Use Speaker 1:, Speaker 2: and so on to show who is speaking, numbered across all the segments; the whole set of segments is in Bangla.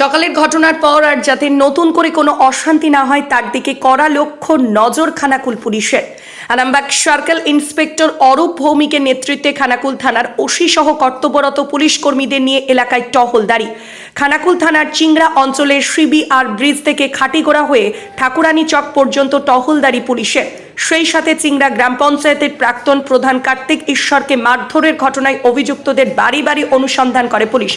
Speaker 1: সকালের ঘটনার পর আর যাতে নতুন করে কোনো অশান্তি না হয়, তার দিকে কড়া লক্ষ্য নজর খানাকুল পুলিশের। আরামবাগ সার্কেল ইন্সপেক্টর অরূপ ভৌমিকের নেতৃত্বে খানাকুল থানার ওসি সহ কর্তব্যরত পুলিশ কর্মীদের নিয়ে এলাকায় টহলদারি খানাকুল থানার চিংড়া অঞ্চলের সিবিআর ব্রিজ থেকে খাটিগোড়া হয়ে ঠাকুরানী চক পর্যন্ত টহলদারি পুলিশের। সেই সাথে চিংড়া গ্রাম পঞ্চায়েতের প্রাক্তন প্রধান কার্তিক ঈশ্বরকে মারধরের ঘটনায় অভিযুক্তদের বাড়ি বাড়ি অনুসন্ধান করে পুলিশ।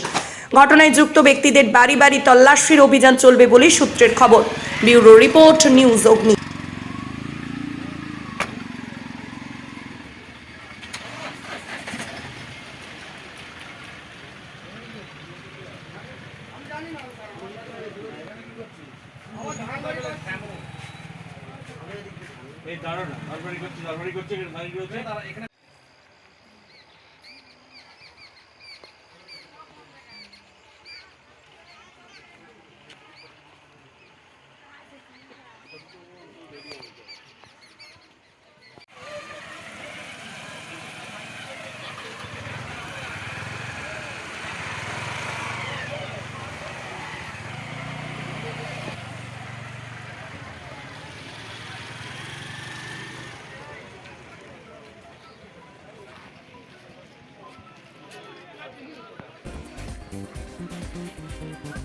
Speaker 1: ঘটনায় যুক্ত ব্যক্তিদের বাড়ি বাড়ি তল্লাশির অভিযান চলবে বলে সূত্রের খবর। ব্যুরো রিপোর্ট, নিউজ অগ্নি।
Speaker 2: এই দাঁড়ান না করছে করছে। Thank you.